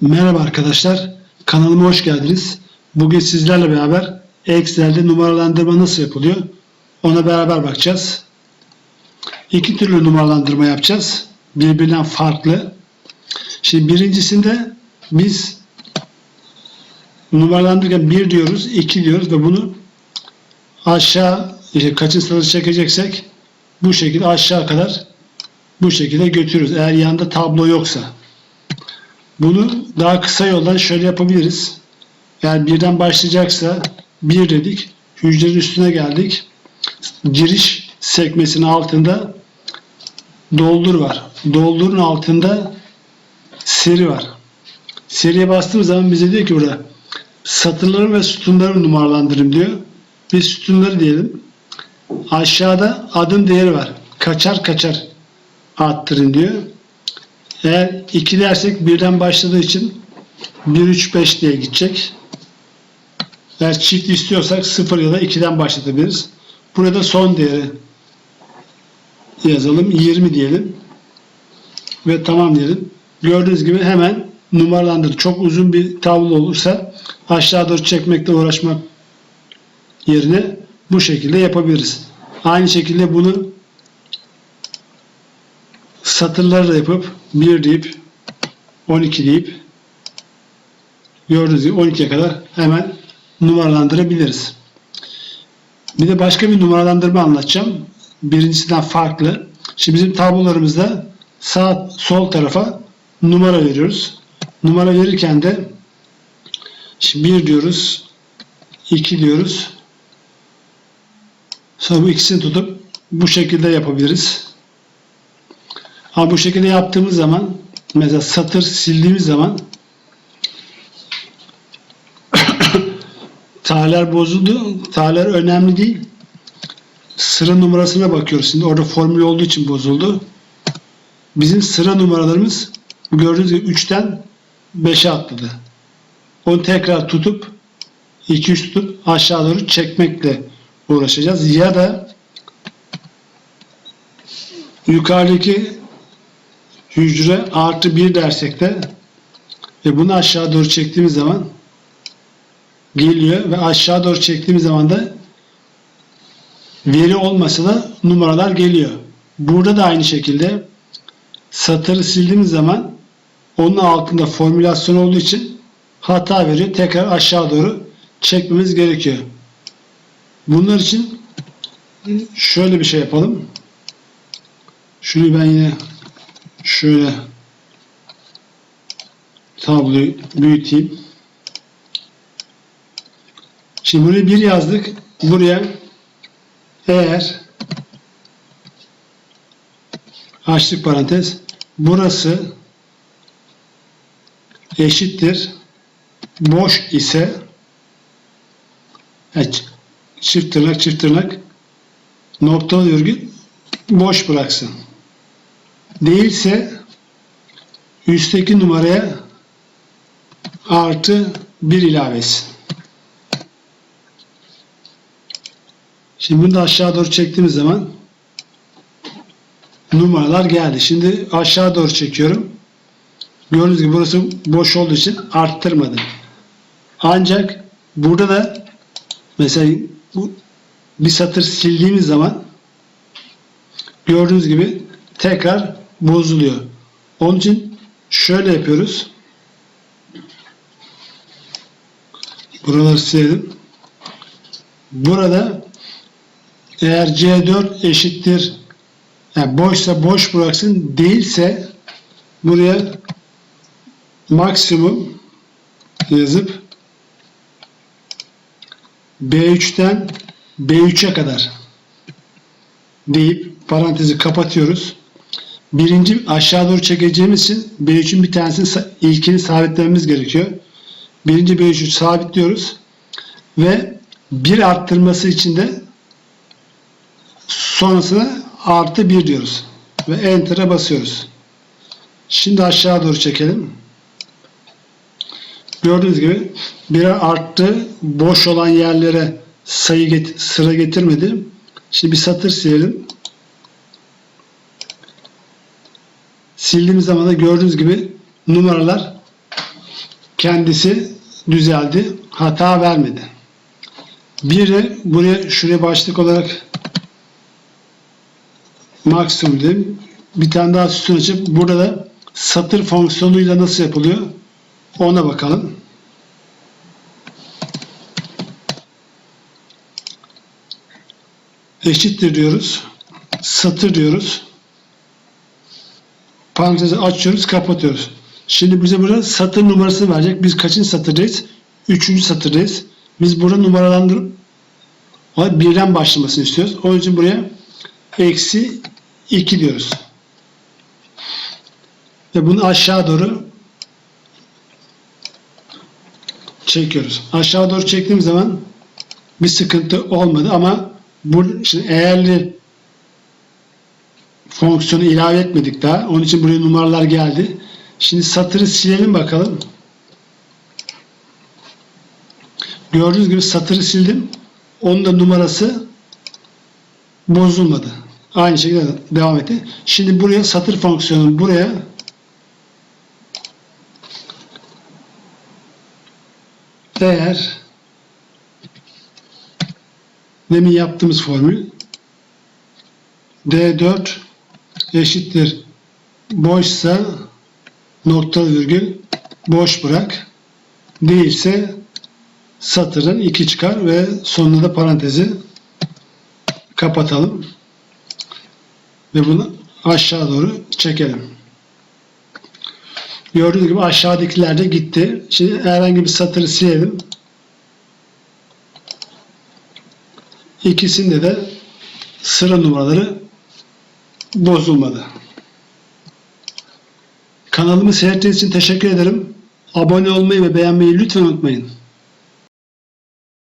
Merhaba arkadaşlar, kanalıma hoş geldiniz. Bugün sizlerle beraber Excel'de numaralandırma nasıl yapılıyor ona beraber bakacağız. İki türlü numaralandırma yapacağız. Birbirinden farklı. Şimdi birincisinde biz numaralandırırken 1 diyoruz, 2 diyoruz ve bunu aşağı işte kaçıncı sırada çekeceksek bu şekilde aşağı kadar bu şekilde götürürüz. Eğer yanında tablo yoksa. Bunu daha kısa yoldan şöyle yapabiliriz. Yani birden başlayacaksa bir dedik. Hücrenin üstüne geldik. Giriş sekmesinin altında doldur var. Doldurun altında seri var. Seriye bastığımız zaman bize diyor ki burada satırları ve sütunları numaralandırın diyor. Biz sütunları diyelim. Aşağıda adım değeri var. Kaçar kaçar arttırın diyor. Eğer 2 dersek birden başladığı için 1, 3, 5 diye gidecek. Eğer çift istiyorsak 0 ya da 2'den başlatabiliriz. Burada son değeri yazalım. 20 diyelim. Ve tamam diyelim. Gördüğünüz gibi hemen numaralandırdı. Çok uzun bir tablo olursa aşağı doğru çekmekle uğraşmak yerine bu şekilde yapabiliriz. Aynı şekilde bunu satırları da yapıp 1 deyip 12 deyip gördüğünüz gibi 12'ye kadar hemen numaralandırabiliriz. Bir de başka bir numaralandırma anlatacağım. Birincisinden farklı. Şimdi bizim tablolarımızda sağ sol tarafa numara veriyoruz. Numara verirken de şimdi 1 diyoruz, 2 diyoruz. Sonra bu ikisini tutup bu şekilde yapabiliriz. Ama bu şekilde yaptığımız zaman mesela satır sildiğimiz zaman tarihler bozuldu. Tarihler önemli değil. Sıra numarasına bakıyoruz. Şimdi orada formül olduğu için bozuldu. Bizim sıra numaralarımız gördüğünüz gibi 3'ten 5'e atladı. Onu tekrar tutup 2-3 tutup aşağı doğru çekmekle uğraşacağız. Ya da yukarıdaki hücre artı 1 dersek de ve bunu aşağı doğru çektiğimiz zaman geliyor ve aşağı doğru çektiğimiz zaman da veri olmasa da numaralar geliyor. Burada da aynı şekilde satırı sildiğimiz zaman onun altında formülasyon olduğu için hata veriyor. Tekrar aşağı doğru çekmemiz gerekiyor. Bunlar için şöyle bir şey yapalım. Şunu ben yine şöyle tabloyu büyüteyim. Şimdi buraya bir yazdık. Buraya eğer açtık parantez burası eşittir boş ise evet, çift tırnak çift tırnak noktalı virgül boş bıraksın. Değilse üstteki numaraya artı bir ilave etsin. Şimdi bunu da aşağı doğru çektiğimiz zaman numaralar geldi. Şimdi aşağı doğru çekiyorum. Gördüğünüz gibi burası boş olduğu için arttırmadım. Ancak burada da mesela bu bir satır sildiğimiz zaman gördüğünüz gibi tekrar bozuluyor. Onun için şöyle yapıyoruz. Buraları silelim. Burada eğer C4 eşittir yani boşsa boş bıraksın değilse buraya maksimum yazıp B3'ten B3'e kadar deyip parantezi kapatıyoruz. Birinci aşağı doğru çekeceğimiz için B3'ün bir tanesini ilkini sabitlememiz gerekiyor. Birinci B3'ü sabitliyoruz ve bir arttırması için de sonrasına artı 1 diyoruz. Ve Enter'a basıyoruz. Şimdi aşağı doğru çekelim. Gördüğünüz gibi birer arttı. Boş olan yerlere sayı get sıra getirmedi. Şimdi bir satır silelim. Sildiğimiz zaman da gördüğünüz gibi numaralar kendisi düzeldi. Hata vermedi. Bir de buraya şuraya başlık olarak maksimum dedim. Bir tane daha sütun açıp burada da satır fonksiyonuyla nasıl yapılıyor ona bakalım. Eşittir diyoruz. Satır diyoruz. Parantezi açıyoruz, kapatıyoruz. Şimdi bize burada satır numarasını verecek. Biz kaçıncı satırdayız? Üçüncü satırdayız. Biz burada numaralandır birden başlamasını istiyoruz. Onun için buraya eksi 2 diyoruz. Ve bunu aşağı doğru çekiyoruz. Aşağı doğru çektiğim zaman bir sıkıntı olmadı ama bu şimdi eğerli fonksiyonu ilave etmedik daha. Onun için buraya numaralar geldi. Şimdi satırı silelim bakalım. Gördüğünüz gibi satırı sildim. Onun da numarası bozulmadı. Aynı şekilde devam etti. Şimdi buraya satır fonksiyonu buraya eğer demin yaptığımız formül D4 eşittir boşsa nokta virgül boş bırak değilse satırın 2 çıkar ve sonunda da parantezi kapatalım ve bunu aşağı doğru çekelim. Gördüğünüz gibi aşağıdakiler de gitti. Şimdi herhangi bir satırı silelim. İkisinde de sıra numaraları bozulmadı. Kanalımı seyrettiğiniz için teşekkür ederim. Abone olmayı ve beğenmeyi lütfen unutmayın.